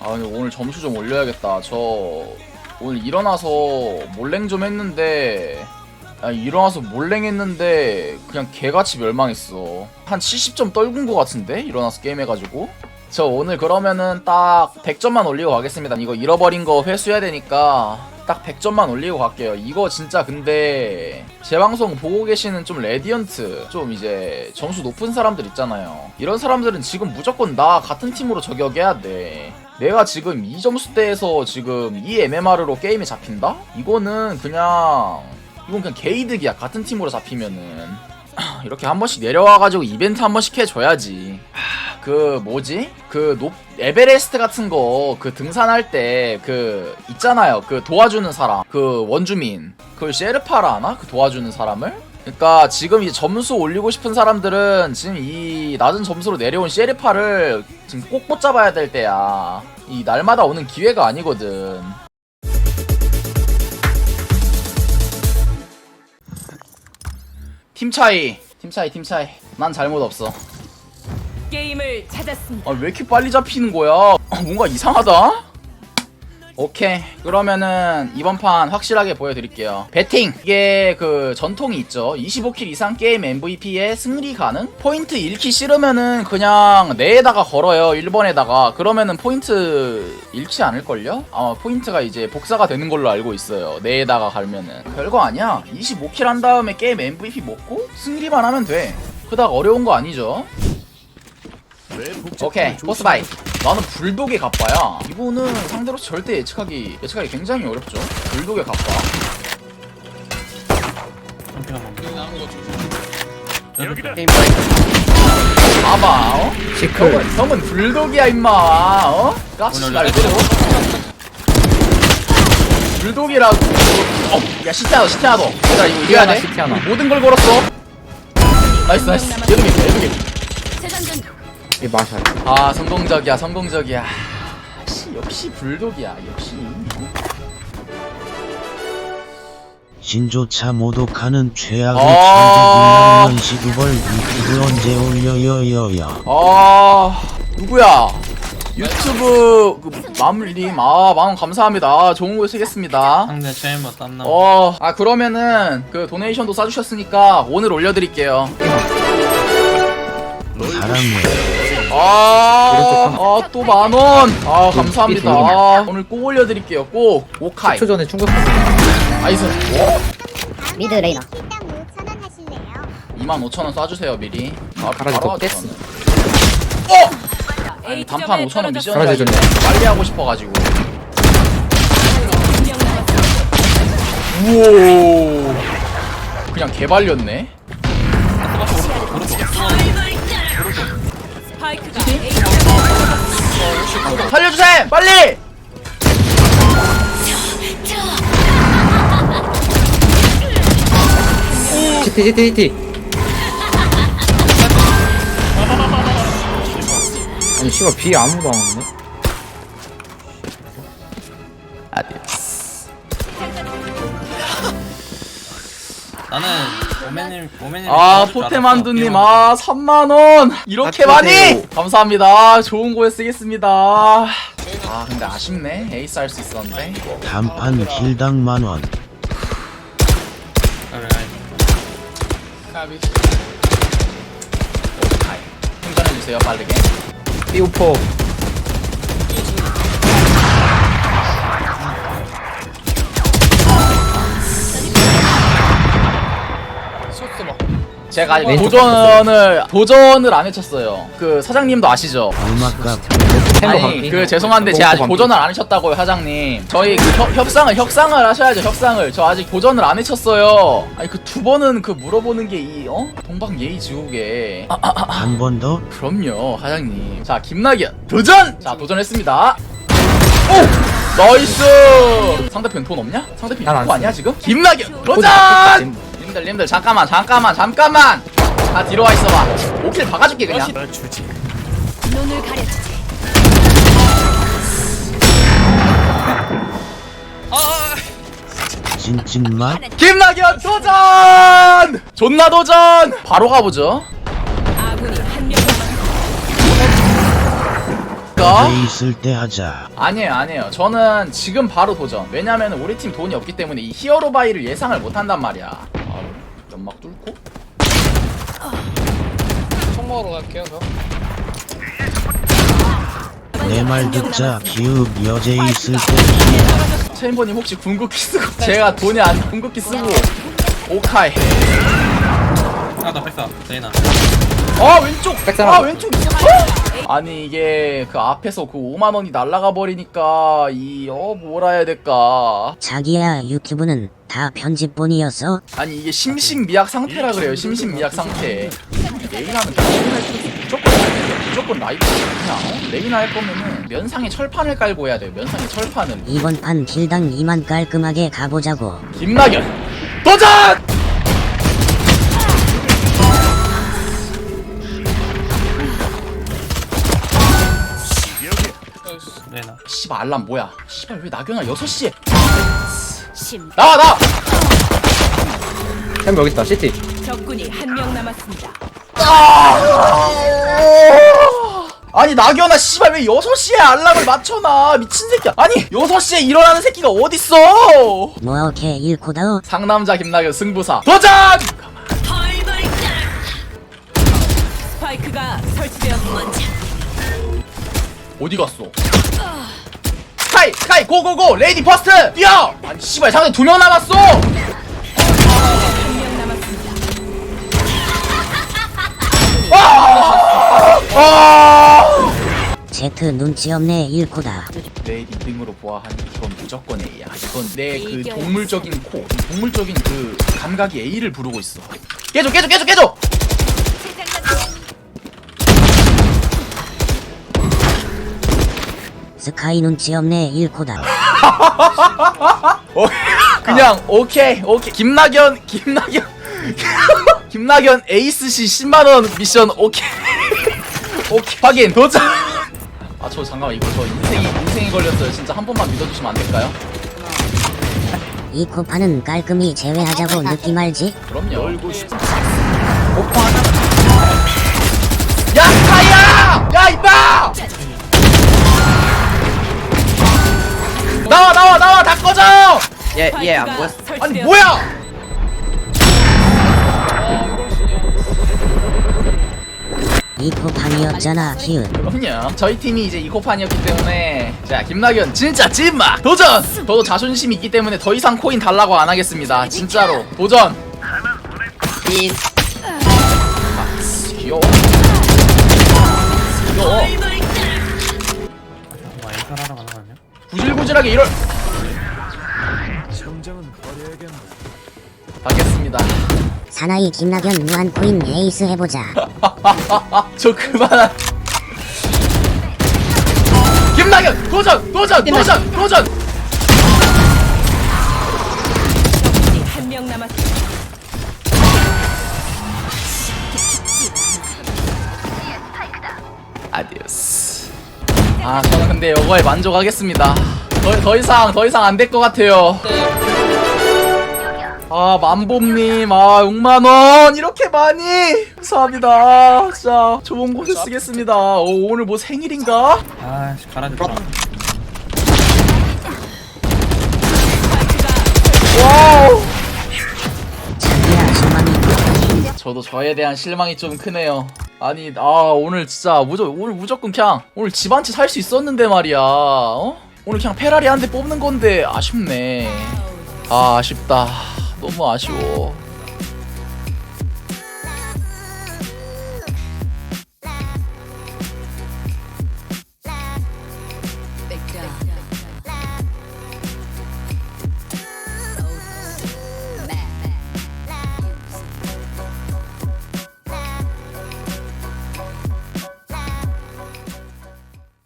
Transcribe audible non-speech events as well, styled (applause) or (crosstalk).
아 근데 오늘 점수 좀 올려야겠다. 저 오늘 일어나서 몰랭 좀 했는데 아 일어나서 몰랭 했는데 그냥 개같이 멸망했어. 한 70점 떨군 것 같은데 일어나서 게임 해가지고. 저 오늘 그러면은 딱 100점만 올리고 가겠습니다. 이거 잃어버린 거 회수해야 되니까 딱 100점만 올리고 갈게요. 이거 진짜 근데 제 방송 보고 계시는 좀 레디언트 좀 이제 점수 높은 사람들 있잖아요. 이런 사람들은 지금 무조건 나 같은 팀으로 저격해야 돼. 내가 지금 이 점수대에서 지금 이 MMR로 게임에 잡힌다? 이거는 그냥 이건 그냥 게이득이야. 같은 팀으로 잡히면은 (clears throat) 이렇게 한 번씩 내려와가지고 이벤트 한 번씩 해줘야지. 하, 그 뭐지? 그 높 에베레스트 같은 거 그 등산할 때 그 있잖아요. 그 도와주는 사람, 그 원주민, 그걸 셰르파라 하나? 그 도와주는 사람을? 그러니까 지금 이제 점수 올리고 싶은 사람들은 지금 이 낮은 점수로 내려온 셰르파를 지금 꼭 붙잡아야 될 때야. 이 날마다 오는 기회가 아니거든. 팀 차이, 팀 차이, 팀 차이. 난 잘못 없어. 게임을 찾았습니다. 아, 왜 이렇게 빨리 잡히는 거야? 아, 뭔가 이상하다? 오케이. 그러면은 이번 판 확실하게 보여드릴게요. 배팅! 이게 그 전통이 있죠. 25킬 이상 게임 MVP에 승리 가능? 포인트 잃기 싫으면은 그냥 내에다가 걸어요. 1번에다가. 그러면은 포인트 잃지 않을걸요? 아마 포인트가 이제 복사가 되는 걸로 알고 있어요. 내에다가 갈면은. 별거 아니야. 25킬 한 다음에 게임 MVP 먹고 승리만 하면 돼. 그닥 어려운 거 아니죠? 오케이 보스 바이. 나는 불독의 갑바야. 이거는 상대로서 절대 예측하기 예측하기 굉장히 어렵죠. 불독의 갑바 봐봐 어? 시클 형은, 형은 불독이야 임마 어? 까치 말고. 불독이라고. 어, 야 시티 하나 시티 하나 더. 얘들아 이거 이겨야 돼? 하나. 모든 걸 걸었어? 나이스 나이스. 예능이 예능이 재장전 이 마샬. 아 성공적이야 성공적이야. 역시 역시 불독이야 역시. 신조차 모독하는 최악의 아. 천재 시두벌 유튜브 언제 올려요요요 아 누구야? 유튜브 그 마물님. 아 마음 감사합니다. 아, 좋은 거 쓰겠습니다. 상대 체인버 땀나? 어아 그러면은 그 도네이션도 싸주셨으니까 오늘 올려드릴게요. 사랑해 아 또 만원. 아 감사합니다. 아, 오늘 꼭 올려드릴게요 꼭. 오카이. 10초 전에 충격받았어 나이스. 미드 레이나 일당 5천원 하실래요? 25,000원 쏴주세요 미리. 아, 가라지 또 깼어. 저는. 아니 단판 지점에 5,000원 미션 가라지 가지고 빨리 하고 싶어가지고. 우오 그냥 개발렸네 살려주셈 빨리! CT CT CT 아니 씨발 비 아무도 안 왔네. 아디오스 나는 오메님 오메님 아 포테만두님 아 3만원! 이렇게 많이! 감사합니다. 좋은 거에 쓰겠습니다. 아 근데 아쉽네. 에이스 할 수 있었는데. 단판 킬당 만원. 까비. 충전해주세요 빠르게. 삐우포 제가 아직 왼쪽 도전을 도전을 안 해쳤어요. 그 사장님도 아시죠? 얼마값 아니 그 죄송한데 제가 아직 도전을 안 해쳤다고요 사장님. 저희 그 협, 협상을 협상을 하셔야죠 협상을. 저 아직 도전을 안 해쳤어요. 아니 그 두 번은 그 물어보는 게 이 어? 동방 예의 지옥에. 아, 한번 더 그럼요 사장님. 자 김나기현 도전. 자 도전했습니다. 오 나이스. 상대편 돈 없냐? 상대편 난안 이거 아니야 지금? 김나기현 도전. 님들 님들 잠깐만 잠깐만 잠깐만. 자 뒤로 와 있어봐. 5킬 박아줄게 그냥. 눈을 가려주지. 찐찐맛 김나기현 도전! 존나 도전! 바로 가보죠. 아군이 한 명 남았습니다. 할까? 어제 있을 때 하자. 아니에요 아니에요 저는 지금 바로 도전 왜냐면 우리 팀 돈이 없기 때문에 이 히어로 바이를 예상을 못한단 말이야 연막 뚫고? 총 먹으러 갈게요 저. 내 말 듣자. 기읍 여제 있을 때 기야. 체인버님 혹시 궁극기 쓰고 (laughs) 제가 돈이 안 궁극기 쓰고 오카이. 아나 뺐어 레이나 아 왼쪽 백사람. 아 왼쪽? 아니 이게 그 앞에서 그 5만 원이 날라가 버리니까 이 어 뭐라 해야 될까 자기야 유튜브는 다 편집본이었어? 아니 이게 심신미약 상태라 그래요 심신미약 상태 레이나는 레이나 무조건 라이브 그냥 어? 레이나 할 거면은 면상에 철판을 깔고 해야 돼요 면상에 철판을 이번 판 킬당 2만 깔끔하게 가보자고 김나견 도전! 레이나. 씨발 알람 뭐야? 씨발 왜 나견아 6시에? 심. 나와 나와 햄 여기 있다 CT 적군이 한 명 남았습니다. 아니 나견아 씨발 왜 6시에 알람을 맞춰놔? 미친 새끼야. 아니 6시에 일어나는 새끼가 어딨어? 뭐어케 1코다우 상남자 김나견 승부사 도전! 어디 갔어? 스카이 스카이 고고고 레이디 퍼스트 뛰어! 아니 씨발 상대 두 명 남았어 남았습니다. 아! 제트 눈치 없네 1코다 레이디 등으로 보아하니 이건 무조건 A야 이건 내 그 동물적인 코 동물적인 그 감각이 A를 부르고 있어 깨줘 깨줘 깨줘 깨줘 스카이 눈치 없네 1코다. 어, (laughs) 그냥 오케이 오케이. 김나견 김나견 김나견 에이스시 10만 원 미션 오케이. (laughs) 오케이. 확인. 도전. 아 저 잠깐만 이거 저 인생이 인생이 걸렸어요. 진짜 한 번만 믿어주시면 안 될까요? 이 코파는 깔끔히 제외하자고 느낌 알지? 그럼요. 오빠 하나 얘얘안 보였어. 아니 뭐야 이 코판이었잖아 키읔 그럼요. 저희 팀이 이제 이코판이었기 때문에 자 김나견 진짜 찐막 도전. 저도 자존심이 있기 때문에 더 이상 코인 달라고 안 하겠습니다. 진짜로 도전. 귀여워. 귀여워. 뭐 인사하러 가는 거 아니야? 구질구질하게 이럴. 받겠습니다. 사나이 김나견 무한 코인 에이스 해보자 (laughs) 저 그만. 김나견 도전 도전 도전 도전. 적군이 한명 남았습니다. 아디오스. 아 저는 근데 이거에 만족하겠습니다. 더, 더 이상 더 이상 안 될 것 같아요. 아 만봄님 아 6만 원 이렇게 많이 감사합니다. 진짜 좋은 곳에 쓰겠습니다. 오, 오늘 뭐 생일인가? 아씨 갈아줬다 와우. 저도 저에 대한 실망이 좀 크네요. 아니 아 오늘 진짜 무조 오늘 무조건 그냥 오늘 집 한 채 살 수 있었는데 말이야. 어? 오늘 그냥 페라리 한 대 뽑는 건데 아쉽네. 아 아쉽다. 너무 아쉬워.